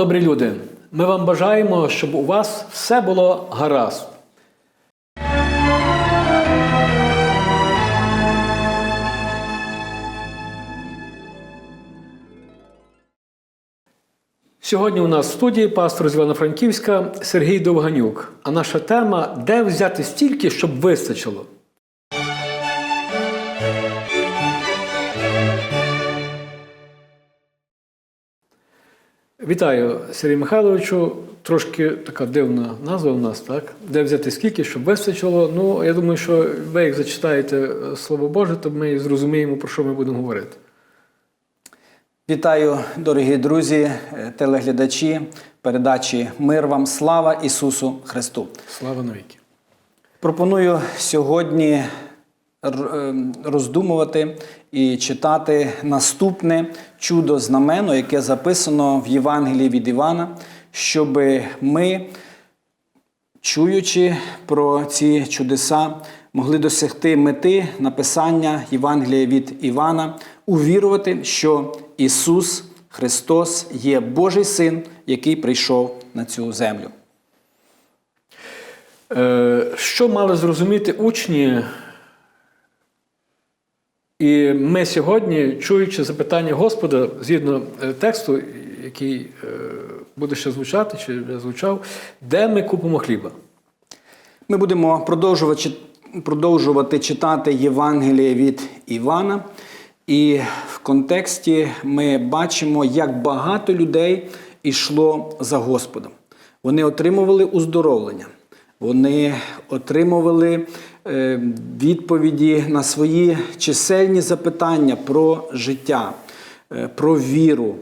Добрі люди! Ми вам бажаємо, щоб у вас все було гаразд. Сьогодні у нас в студії пастор з Івано-Франківська Сергій Довганюк. А наша тема де взяти стільки, щоб вистачило. Вітаю, Сергій Михайловичу. Трошки така дивна назва у нас, так? Де взяти скільки, щоб вистачило. Ну, я думаю, що ви як зачитаєте е, Слово Боже, то ми зрозуміємо, про що ми будемо говорити. Вітаю, дорогі друзі, е, телеглядачі передачі Мир вам, слава Ісусу Христу. Слава навіки. Пропоную сьогодні роздумувати і читати наступне чудо знамено, яке записано в Євангелії від Івана, щоб ми, чуючи про ці чудеса, могли досягти мети написання Євангелія від Івана, увірувати, що Ісус Христос є Божий Син, який прийшов на цю землю. Е, Що мали зрозуміти учні? І ми сьогодні, чуючи запитання Господа, згідно е, тексту, який е, буде ще звучати, чи вже звучав, де ми купимо хліба? Ми будемо продовжувати, продовжувати читати Євангеліє від Івана. І в контексті ми бачимо, як багато людей йшло за Господом. Вони отримували уздоровлення, вони отримували відповіді на свої чисельні запитання про життя, е, про віру,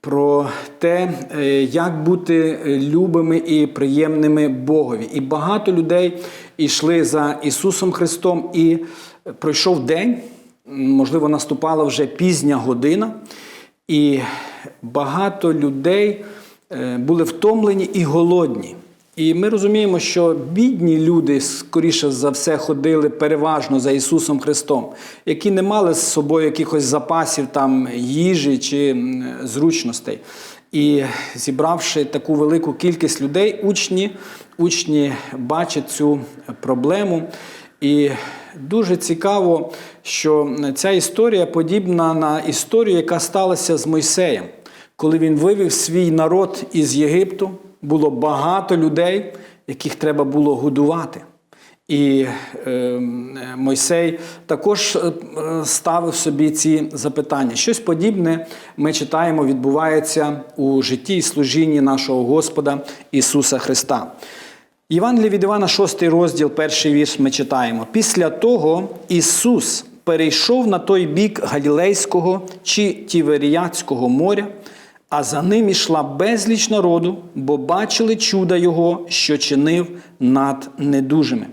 про те, е, як бути любими і приємними Богові. І багато людей йшли за Ісусом Христом, і пройшов день, можливо, наступала вже пізня година, і багато людей е, були втомлені і голодні. І ми розуміємо, що бідні люди, скоріше за все, ходили переважно за Ісусом Христом, які не мали з собою якихось запасів там їжі чи зручностей. І зібравши таку велику кількість людей, учні, учні бачать цю проблему. І дуже цікаво, що ця історія подібна на історію, яка сталася з Мойсеєм. Коли він вивів свій народ із Єгипту, було багато людей, яких треба було годувати. І е, Мойсей також е, ставив собі ці запитання. Щось подібне ми читаємо, відбувається у житті і служінні нашого Господа Ісуса Христа. Євангеліє від Івана, 6 розділ, перший вірш ми читаємо. Після того Ісус перейшов на той бік Галілейського чи Тіверіяцького моря, а за ним ішла безліч народу, бо бачили чуда Його, що чинив над недужими.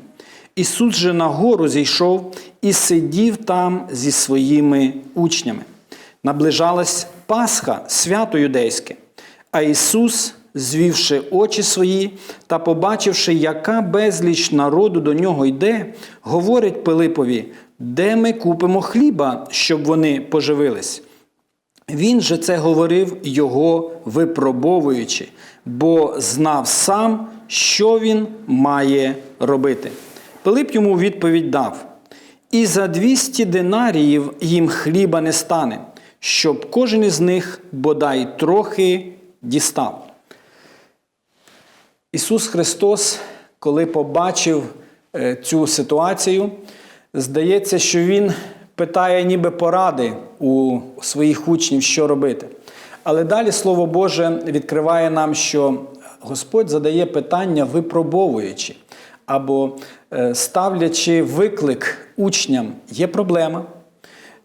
Ісус же на гору зійшов і сидів там зі своїми учнями. Наближалась Пасха, свято юдейське, а Ісус, звівши очі свої та побачивши, яка безліч народу до нього йде, говорить Пилипові, де ми купимо хліба, щоб вони поживились. Він же це говорив його випробовуючи, бо знав сам, що він має робити. Пилип йому відповідь дав: І за 200 динаріїв їм хліба не стане, щоб кожен із них бодай трохи дістав. Ісус Христос, коли побачив е, цю ситуацію, здається, що Він питає ніби поради у своїх учнів, що робити. Але далі Слово Боже відкриває нам, що Господь задає питання, випробовуючи або е, ставлячи виклик учням, є проблема,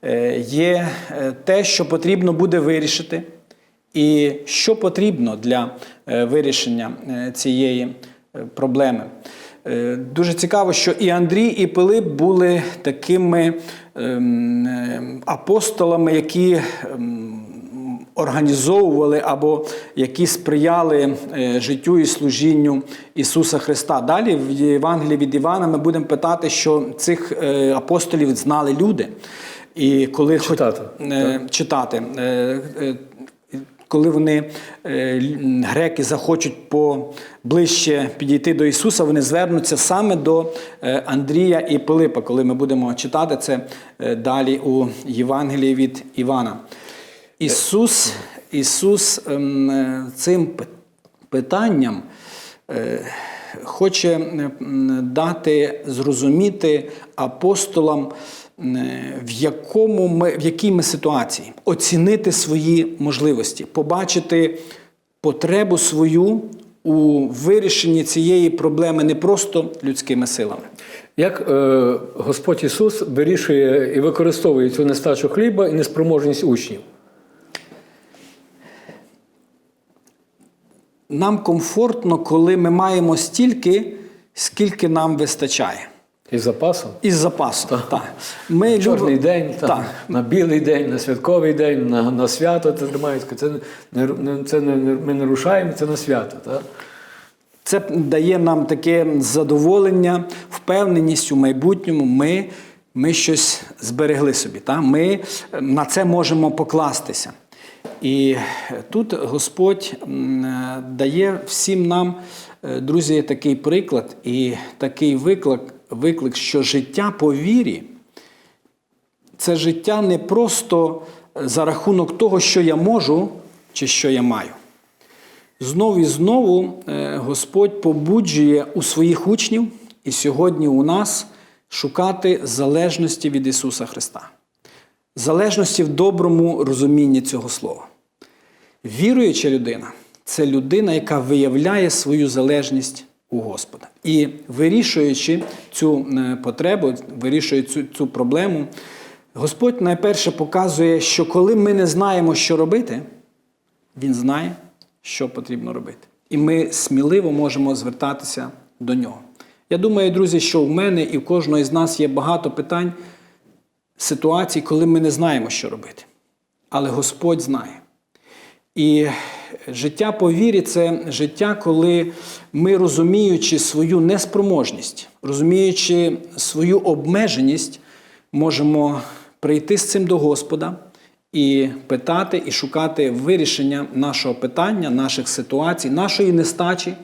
е, є е, те, що потрібно буде вирішити, і що потрібно для вирішення цієї проблеми. Дуже цікаво, що і Андрій, і Пилип були такими апостолами, які ем, організовували або які сприяли е, життю і служінню Ісуса Христа. Далі в Євангелії від Івана ми будемо питати, що цих е, апостолів знали люди. І коли хоч- Читати, е, читати. Коли вони е, греки захочуть поближче підійти до Ісуса, вони звернуться саме до е, Андрія і Пилипа, коли ми будемо читати це е, далі у Євангелії від Івана. Ісус, Ісус ем, цим питанням хоче дати зрозуміти апостолам, в, якому ми, в якій ми ситуації, оцінити свої можливості, побачити потребу свою у вирішенні цієї проблеми не просто людськими силами. Як е, Господь Ісус вирішує і використовує цю нестачу хліба і неспроможність учнів? Нам комфортно, коли ми маємо стільки, скільки нам вистачає. Із запасом? Із запасу. Так. Ми Чорний любимо- день, там, Так. на білий день, на святковий день, на, на свято це тримається. Це, не, не, це не, ми не рушаємо, це на свято. Так? Це дає нам таке задоволення, впевненість у майбутньому. Ми, ми щось зберегли собі. Та? Ми на це можемо покластися. І тут Господь дає всім нам, е, друзі, такий приклад і такий виклик, виклик, що життя по вірі це життя не просто за рахунок того, що я можу чи що я маю. Знову і знову е, Господь побуджує у своїх учнів і сьогодні у нас шукати залежності від Ісуса Христа, залежності в доброму розумінні цього слова. Віруюча людина це людина, яка виявляє свою залежність у Господа. І вирішуючи цю е, потребу, вирішуючи цю, цю проблему, Господь найперше показує, що коли ми не знаємо, що робити, Він знає, що потрібно робити. І ми сміливо можемо звертатися до нього. Я думаю, друзі, що в мене і в кожного із нас є багато питань, ситуацій, коли ми не знаємо, що робити. Але Господь знає. І життя по вірі це життя, коли ми, розуміючи свою неспроможність, розуміючи свою обмеженість, можемо прийти з цим до Господа і питати, і шукати вирішення нашого питання, наших ситуацій, нашої нестачі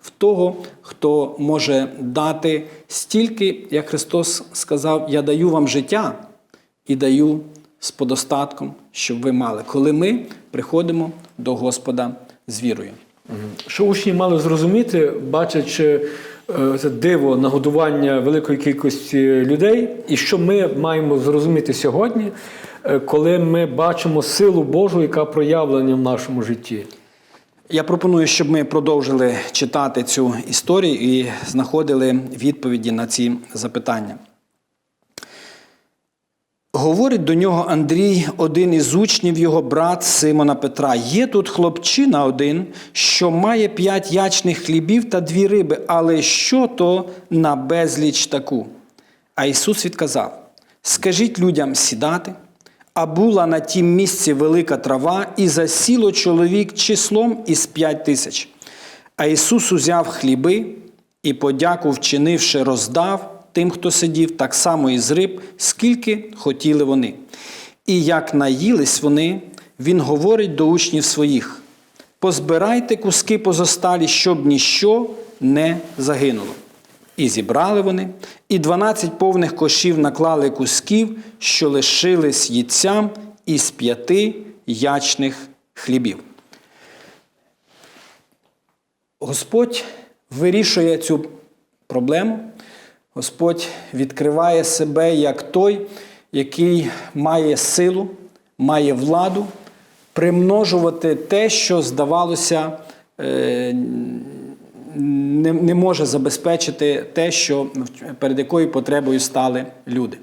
в того, хто може дати стільки, як Христос сказав: Я даю вам життя і даю з подостатком, щоб ви мали, коли ми приходимо до Господа з вірою. Що учні мали зрозуміти, бачачи е, це диво нагодування великої кількості людей, і що ми маємо зрозуміти сьогодні, е, коли ми бачимо силу Божу, яка проявлена в нашому житті. Я пропоную, щоб ми продовжили читати цю історію і знаходили відповіді на ці запитання. Говорить до нього Андрій, один із учнів його брат Симона Петра. Є тут хлопчина один, що має п'ять ячних хлібів та дві риби, але що то на безліч таку? А Ісус відказав: Скажіть людям сідати, а була на тім місці велика трава, і засіло чоловік числом із п'ять тисяч. А Ісус узяв хліби і, подяку вчинивши, роздав тим, хто сидів, так само і з риб, скільки хотіли вони. І як наїлись вони, Він говорить до учнів своїх: позбирайте куски позосталі, щоб ніщо не загинуло. І зібрали вони, і дванадцять повних кошів наклали кусків, що лишились їдцям із п'яти ячних хлібів. Господь вирішує цю проблему. Господь відкриває себе як той, який має силу, має владу примножувати те, що здавалося, е, не, може забезпечити те, що перед якою потребою стали люди.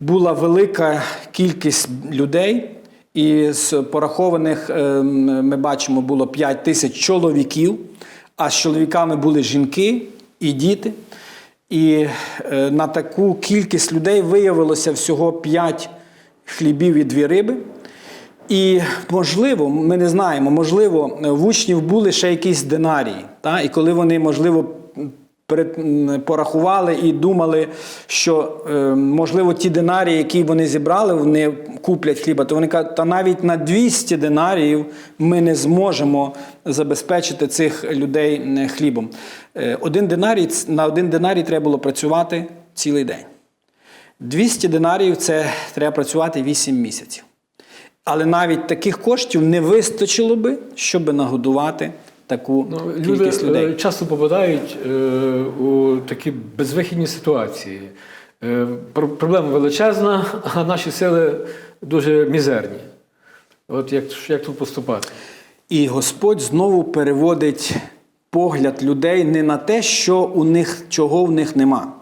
Була велика кількість людей, і з порахованих е, ми бачимо, було 5 тисяч чоловіків, а з чоловіками були жінки і діти. І е, на таку кількість людей виявилося всього 5 хлібів і 2 риби. І можливо, ми не знаємо, можливо, в учнів були ще якісь динарії. Та? І коли вони, можливо, порахували і думали, що е, можливо ті динарії, які вони зібрали, вони куплять хліба, то вони кажуть, та навіть на 200 динаріїв ми не зможемо забезпечити цих людей хлібом. Е, Один динарій, на один динарій треба було працювати цілий день. 200 динаріїв це треба працювати 8 місяців. Але навіть таких коштів не вистачило би, щоб нагодувати таку Ну, люди кількість людей. е, часто попадають е, у такі безвихідні ситуації. Е, проблема величезна, а наші сили дуже мізерні. От як, як тут поступати? І Господь знову переводить погляд людей не на те, що у них, чого в них нема,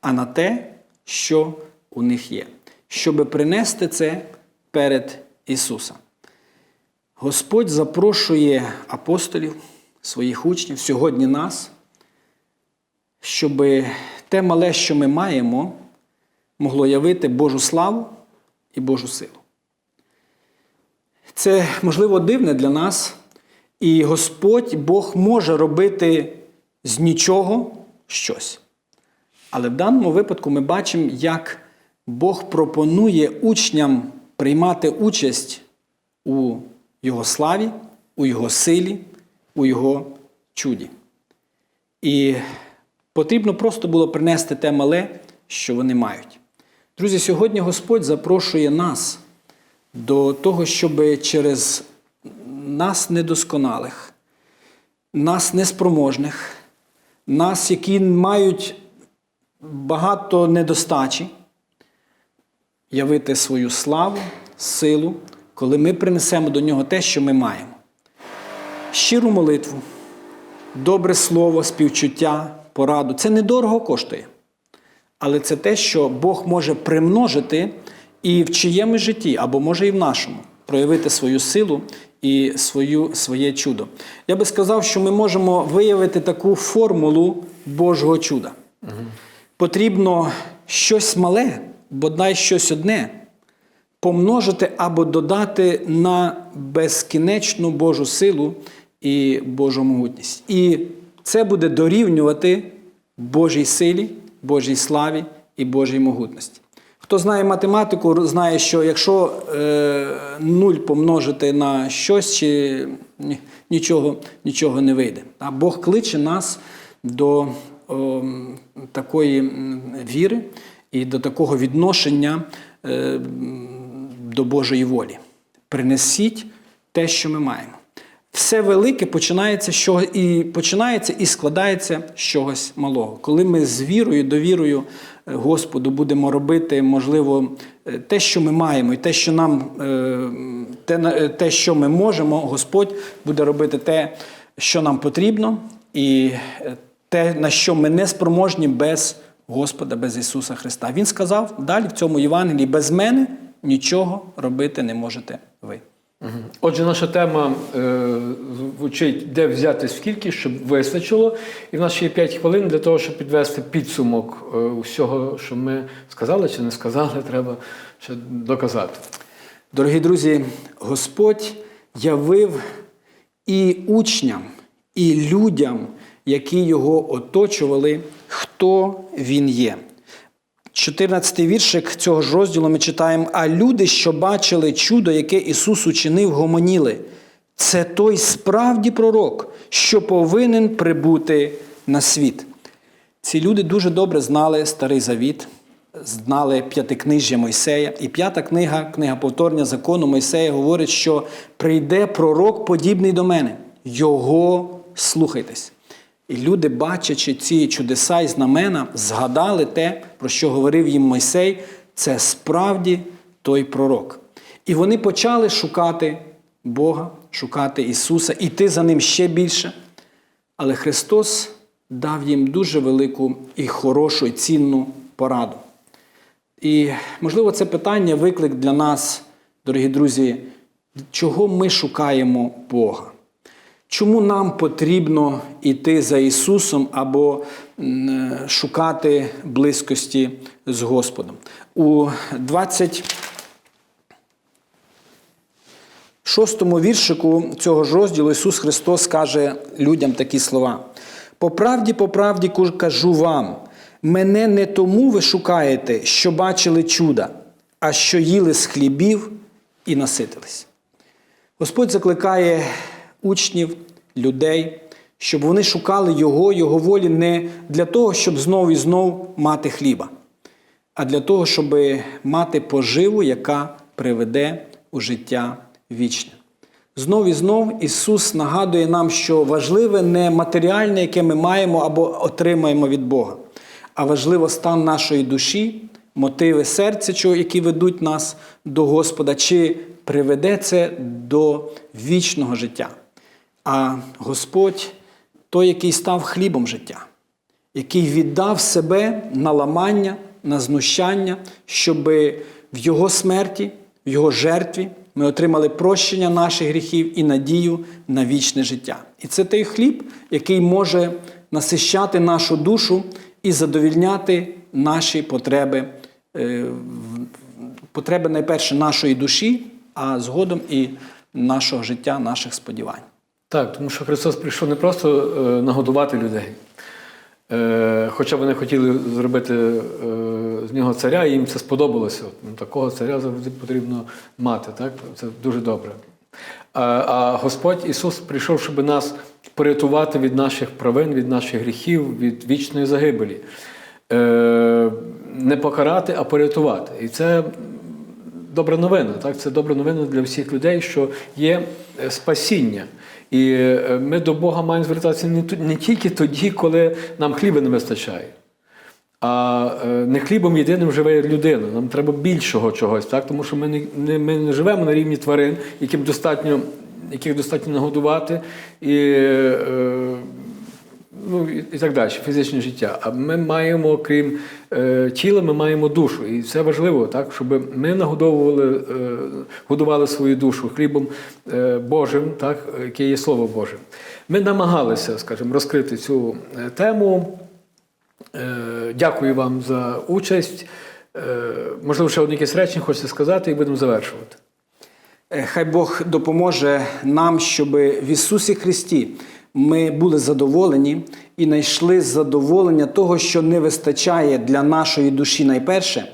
а на те, що у них є, щоб принести це перед Ісусом. Господь запрошує апостолів, своїх учнів, сьогодні нас, щоб те мале, що ми маємо, могло явити Божу славу і Божу силу. Це, можливо, дивне для нас, і Господь Бог може робити з нічого щось. Але в даному випадку ми бачимо, як Бог пропонує учням приймати участь у Його славі, у Його силі, у Його чуді. І потрібно просто було принести те мале, що вони мають. Друзі, сьогодні Господь запрошує нас до того, щоб через нас недосконалих, нас неспроможних, нас, які мають багато недостачі, явити свою славу, силу, коли ми принесемо до нього те, що ми маємо. Щиру молитву, добре слово, співчуття, пораду. Це недорого коштує. Але це те, що Бог може примножити і в чиєму житті, або може і в нашому, проявити свою силу і свою, своє чудо. Я би сказав, що ми можемо виявити таку формулу Божого чуда. Потрібно щось мале, бодай щось одне, помножити або додати на безкінечну Божу силу і Божу могутність. І це буде дорівнювати Божій силі, Божій славі і Божій могутності. Хто знає математику, знає, що якщо е, нуль помножити на щось, чи нічого, нічого не вийде. А Бог кличе нас до о, такої віри і до такого відношення е, до Божої волі. Принесіть те, що ми маємо. Все велике починається і починається і складається з чогось малого. Коли ми з вірою, довірою е, Господу будемо робити, можливо, е, те, що ми маємо, і те, що нам е, те, те, що ми можемо, Господь буде робити те, що нам потрібно, і те, на що ми не спроможні без Господа, без Ісуса Христа. Він сказав далі в цьому Євангелії: без мене нічого робити не можете ви. Отже, наша тема е, звучить, де взяти скільки, щоб вистачило. І в нас ще є 5 хвилин для того, щоб підвести підсумок е, усього, що ми сказали чи не сказали, треба ще доказати. Дорогі друзі, Господь явив і учням, і людям, які його оточували, хто він є. 14 віршик цього ж розділу ми читаємо: а люди, що бачили чудо, яке Ісус учинив, гомоніли. Це той справді пророк, що повинен прибути на світ. Ці люди дуже добре знали Старий Завіт, знали п'ятикнижжя Мойсея. І п'ята книга, книга повторення закону Мойсея, говорить, що прийде пророк, подібний до мене. Його слухайтесь. І люди, бачачи ці чудеса і знамена, згадали те, про що говорив їм Мойсей, це справді той пророк. І вони почали шукати Бога, шукати Ісуса, іти за ним ще більше. Але Христос дав їм дуже велику і хорошу, і цінну пораду. І, можливо, це питання виклик для нас, дорогі друзі, чого ми шукаємо Бога? Чому нам потрібно йти за Ісусом або шукати близькості з Господом? У 20 шостому віршику цього ж розділу Ісус Христос каже людям такі слова: По правді, по правді кажу вам, мене не тому ви шукаєте, що бачили чуда, а що їли з хлібів і наситились. Господь закликає учнів, людей, щоб вони шукали Його, Його волі не для того, щоб знов і знов мати хліба, а для того, щоб мати поживу, яка приведе у життя вічне. Знов і знов Ісус нагадує нам, що важливе не матеріальне, яке ми маємо або отримаємо від Бога, а важливо стан нашої душі, мотиви серця, які ведуть нас до Господа, чи приведе це до вічного життя. А Господь той, який став хлібом життя, який віддав себе на ламання, на знущання, щоб в Його смерті, в Його жертві ми отримали прощення наших гріхів і надію на вічне життя. І це той хліб, який може насищати нашу душу і задовільняти наші потреби, е, потреби найперше нашої душі, а згодом і нашого життя, наших сподівань. Так, тому що Христос прийшов не просто е, нагодувати людей. Е, хоча вони хотіли зробити е, з нього царя, і їм це сподобалося. От, ну, такого царя завжди потрібно мати. Так? Це дуже добре. А, Господь Ісус прийшов, щоб нас порятувати від наших провин, від наших гріхів, від вічної загибелі. Не покарати, а порятувати. І це добра новина. Так? Це добра новина для всіх людей, що є спасіння. І е, ми до Бога маємо звертатися не, тільки тоді, коли нам хліба не вистачає. А е, не хлібом єдиним живе людина. Нам треба більшого чогось, так? тому що ми не, не, ми не живемо на рівні тварин, яким достатньо, яких достатньо нагодувати. І, е, ну, і, так далі, фізичне життя. А ми маємо, крім е, тіла, ми маємо душу. І це важливо, так, щоб ми нагодовували, е, годували свою душу хлібом е, Божим, так, яке є Слово Боже. Ми намагалися, скажімо, розкрити цю е, тему. Е, Дякую вам за участь. Е, Можливо, ще одне якесь речення хочете сказати, і будемо завершувати. Е, Хай Бог допоможе нам, щоб в Ісусі Христі ми були задоволені і знайшли задоволення того, що не вистачає для нашої душі найперше.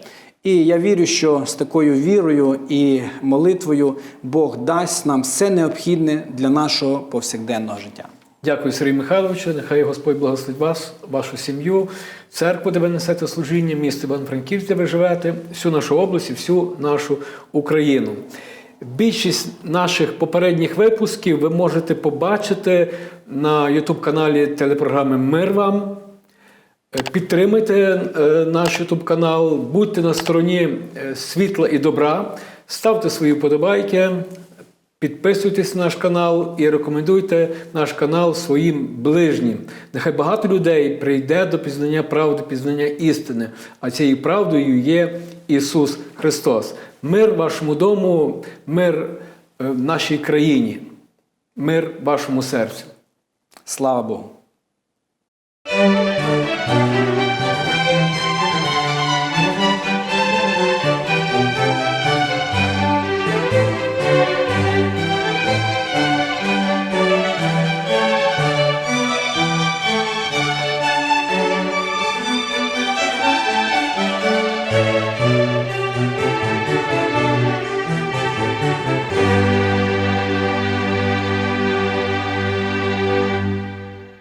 І я вірю, що з такою вірою і молитвою Бог дасть нам все необхідне для нашого повсякденного життя. Дякую, Сергій Михайловичу. Нехай Господь благословить вас, вашу сім'ю, церкву, де ви несете служіння, місто Іван-Франківськ, де ви живете, всю нашу область і всю нашу Україну. Більшість наших попередніх випусків ви можете побачити на YouTube-каналі телепрограми Мир вам. Е, Підтримайте е, наш YouTube канал, будьте на стороні е, світла і добра, ставте свої вподобайки, підписуйтесь на наш канал і рекомендуйте наш канал своїм ближнім. Нехай багато людей прийде до пізнання правди, пізнання істини, а цією правдою є Ісус Христос. Мир вашому дому, мир е, в нашій країні, мир вашому серцю. Слава Богу!